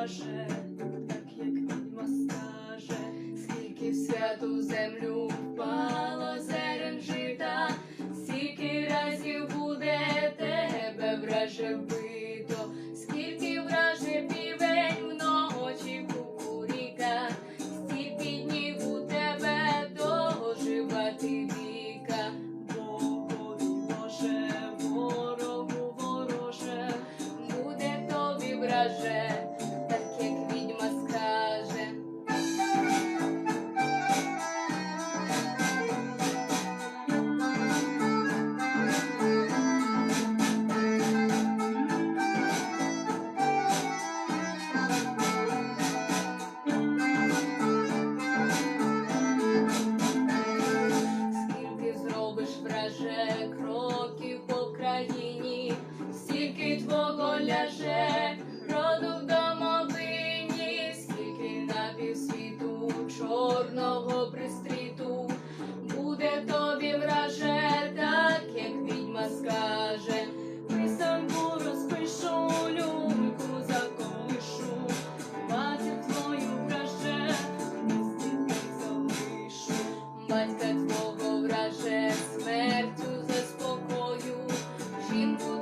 Боже, так як відьма скаже, скільки в святу землі. Кроків по країні, стільки твого ляже роду в Thank you.